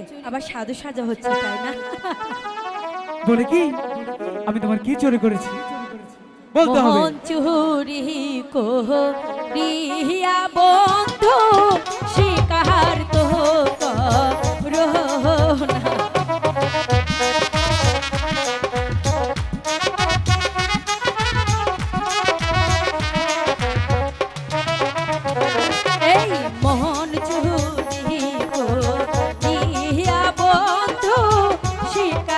হচ্ছে? আবার সাধু সাজা হচ্ছে তাই না? বলে কি? আমি তোমার কি চুরি করেছি? বলতে হবে। চুরি কো রিয়া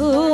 ooh.